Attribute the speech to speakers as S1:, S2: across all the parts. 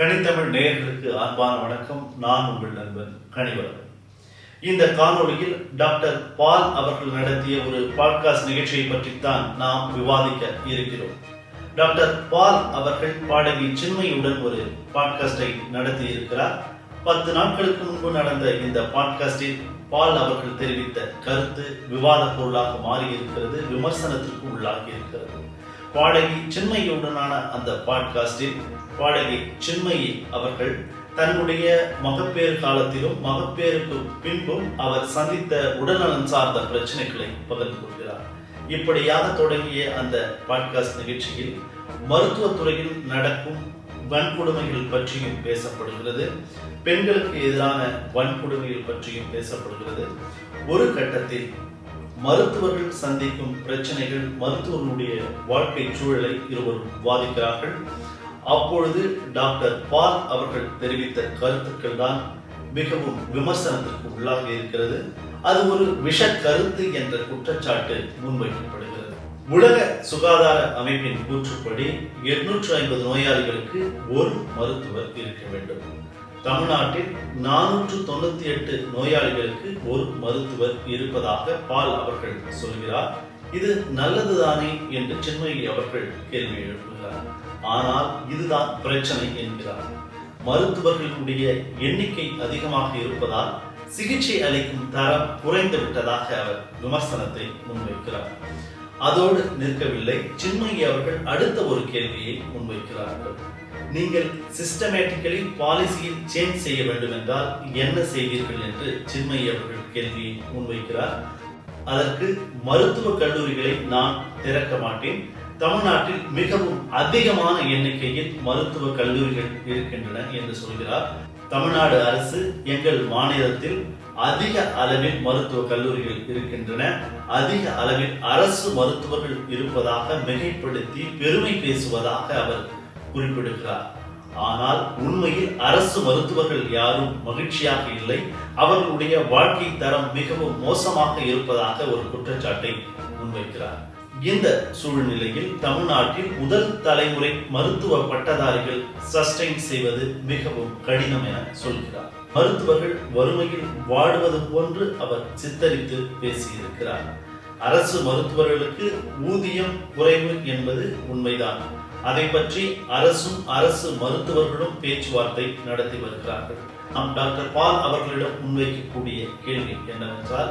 S1: கனித்தமிழ் நேயர்களுக்கு அன்பான வணக்கம். நான் உங்கள் நண்பன் கனிவரன். இந்த காணொலியில் டாக்டர் பால் அவர்கள் நடத்திய ஒரு பாட்காஸ்ட் நிகழ்ச்சியை பற்றித்தான் நாம் விவாதிக்க இருக்கிறோம். டாக்டர் பால் அவர்கள் பாடகி சின்மையுடன் ஒரு பாட்காஸ்டை நடத்தி இருக்கிறார் பத்து நாட்களுக்கு முன்பு நடந்த இந்த பாட்காஸ்டில் பால் அவர்கள் தெரிவித்த கருத்து விவாத பொருளாக மாறி இருக்கிறது விமர்சனத்திற்கு உள்ளாகி இருக்கிறது. பாடகி சின்மையுடனான அந்த பாட்காஸ்டில் பாடகி சின்மயி அவர்கள் தன்னுடைய மகப்பேறு காலத்திலும் மகப்பேறுக்கு பின்பும் அவர் சந்தித்த உடல்நலன் சார்ந்த பிரச்சனைகளை பகிர்ந்து கொள்கிறார். இப்படியாக தொடங்கிய அந்த பாட்காஸ்ட் நிகழ்ச்சியில் மருத்துவத்துறையில் நடக்கும் வன்கொடுமைகள் பற்றியும் பேசப்படுகிறது. பெண்களுக்கு எதிரான வன்கொடுமைகள் பற்றியும் பேசப்படுகிறது. ஒரு கட்டத்தில் மருத்துவர்கள் சந்திக்கும் பிரச்சனைகள் மருத்துவர்களுடைய வாழ்க்கை சூழலை இருவரும் வாதிக்கிறார்கள் அப்பொழுது டாக்டர் பால் அவர்கள் தெரிவித்த கருத்துக்கள் தான் மிகவும் விமர்சனத்திற்கு உள்ளாக இருக்கிறது. அது ஒரு விஷ கருத்து என்ற குற்றச்சாட்டு முன்வைக்கப்படுகிறது. உலக சுகாதார அமைப்பின் கூற்றுப்படி எட்நூற்று ஐம்பது நோயாளிகளுக்கு ஒரு மருத்துவர் இருக்க வேண்டும். தமிழ்நாட்டில் நானூற்று தொண்ணூத்தி எட்டு நோயாளிகளுக்கு ஒரு மருத்துவர் இருப்பதாக பால் அவர்கள் சொல்கிறார். இது நல்லதுதானே என்று சின்மயி அவர்கள் கேள்வி எழுப்புகிறார். ஆனால் இதுதான் பிரச்சனை என்கிறார். மருத்துவர்களுடைய எண்ணிக்கை அதிகமாக இருப்பதால் சிகிச்சை அளிக்கும் தரம் குறைந்து விட்டதாக அவர் விமர்சனத்தை முன்வைக்கிறார். அதோடு நிற்கவில்லை சின்மயி அவர்கள் அடுத்த ஒரு கேள்வியை முன்வைக்கிறார்கள். நீங்கள் சிஸ்டமேட்டிக்கலி பாலிசியில் சேஞ்ச் செய்ய வேண்டும் என்றால் என்ன செய்வீர்கள் என்று சின்மயி அவர்கள் கேள்வியை முன்வைக்கிறார். அதற்கு மருத்துவ கல்லூரிகளை நான் திறக்க மாட்டேன். தமிழ்நாட்டில் மிகவும் அதிகமான எண்ணிக்கையில் மருத்துவ கல்லூரிகள் இருக்கின்றன என்று சொல்கிறார். தமிழ்நாடு அரசு எங்கள் மாநிலத்தில் அதிக அளவில் மருத்துவ கல்லூரிகள் இருக்கின்றன. அதிக அளவில் அரசு மருத்துவர்கள் இருப்பதாக மிகைப்படுத்தி பெருமை பேசுவதாக அவர் குறிப்பிடுகிறார். ஆனால் உண்மையில் அரசு மருத்துவர்கள் யாரும் மகிழ்ச்சியாக இல்லை. அவர்களுடைய வாழ்க்கை தரம் மிகவும் மோசமாக இருப்பதாக ஒரு குற்றச்சாட்டை முன்வைக்கிறார். இந்த சூழ்நிலையில் தமிழ்நாட்டில் முதல் தலைமுறை மருத்துவ பட்டதாரிகள் சஸ்டைன் செய்வது மிகவும் கடினம் என சொல்கிறார். மருத்துவர்கள் வறுமையில் வாடுவது போன்று அவர் சித்தரித்து பேசியிருக்கிறார். அரசு மருத்துவர்களுக்கு ஊதியம் குறைவு என்பது உண்மைதான். அதை பற்றி அரசும் அரசு மருத்துவர்களும் பேச்சுவார்த்தை நடத்தி வருகிறார்கள். நாம் டாக்டர் பால் அவர்களிடம் முன்வைக்கக்கூடிய கேள்வி என்னவென்றால்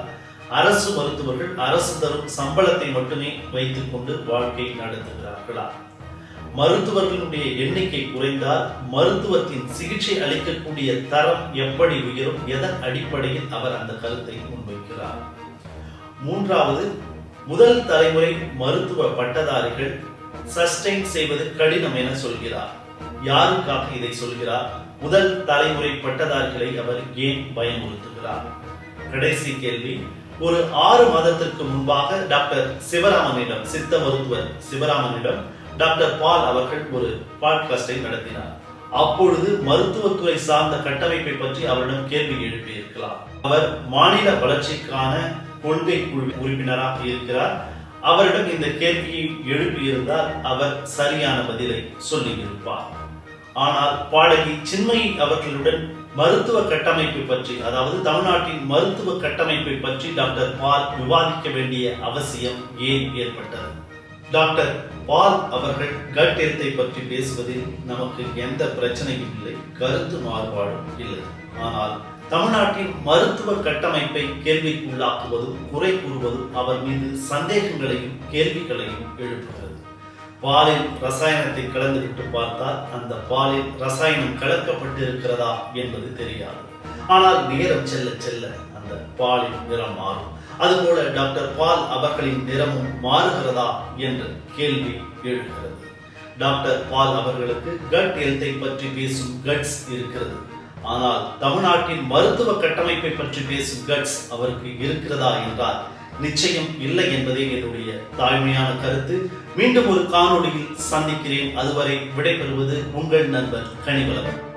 S1: அரசு மருத்துவர்கள் அரசு தரும் சம்பளத்தை மட்டுமே வைத்துக் கொண்டு வாழ்க்கை நடத்துகிறார்களா? மருத்துவர்களுடைய எண்ணிக்கை குறைந்தால் மருத்துவத்தின் சிகிச்சை அளிக்கக்கூடிய தரம் எப்படி உயரும்? எதன் அடிப்படையில் அவர் அந்த கருத்தை முன்வைக்கிறார்? மூன்றாவது முதல் தலைமுறை மருத்துவ பட்டதாரிகள் சஸ்டைன் செய்வது கடினம் என சொல்கிறார். யாருக்காக இதை சொல்கிறார்? முதல் தலைமுறை பட்டதாரிகளை அவர் ஏன் பயமுறுத்துகிறார்? கடைசி கேள்வி. ஒரு ஆறு மாதத்திற்கு முன்பாக டாக்டர் சிவராமனிடம் சித்த மருத்துவர் சிவராமனிடம் டாக்டர் பால் அவர்கள் ஒரு பாட்காஸ்டை நடத்தினார். அப்பொழுது மருத்துவத்துறை சார்ந்த கட்டமைப்பை பற்றி அவரிடம் கேள்வி எழுப்பியிருக்கலாம். அவர் மாநில வளர்ச்சிக்கான கொள்கை குழு உறுப்பினராக இருக்கிறார். அவரிடம் இந்த கேள்வியை எழுப்பியிருந்தால் அவர் சரியான பதிலை சொல்லியிருப்பார். ஆனால் பாடகி சின்மயி அவர்களுடன் மருத்துவ கட்டமைப்பை பற்றி அதாவது தமிழ்நாட்டின் மருத்துவ கட்டமைப்பை பற்றி டாக்டர் பால் விவாதிக்க வேண்டிய அவசியம் ஏன் ஏற்பட்டது? டாக்டர் பால் அவர்கள் கட் பற்றி பேசுவதில் நமக்கு எந்த பிரச்சனையும் இல்லை கருத்து மாறுபாடும் இல்லை. ஆனால் தமிழ்நாட்டின் மருத்துவ கட்டமைப்பை கேள்விக்குள்ளாக்குவதும் குறை கூறுவதும் அவர் மீது சந்தேகங்களையும் கேள்விகளையும் எழுப்புகிறது. பாலில் ரசாயனத்தை கலந்துவிட்டு பார்த்தால் அந்த பாலில் ரசாயனம் கலக்கப்பட்டு இருக்கிறதா என்பது தெரியாது. ஆனால் நேரம் செல்ல செல்ல அந்த பாலின் நிறம் மாறும். அதுபோல டாக்டர் பால் அவர்களின் நிறமும் மாறுகிறதா என்ற கேள்வி எழுகிறது. டாக்டர் பால் அவர்களுக்கு கட் ஹெல்த்தை பற்றி பேசும் கட்ஸ் இருக்கிறது. ஆனால் தமிழ்நாட்டின் மருத்துவ கட்டமைப்பை பற்றி பேசும் கட்ஸ் அவருக்கு இருக்கிறதா என்றால் நிச்சயம் இல்லை என்பதே என்னுடைய தாழ்மையான கருத்து. மீண்டும் ஒரு காணொளியில் சந்திக்கிறேன். அதுவரை விடைபெறுவது உங்கள் நண்பர் கனிவளவன்.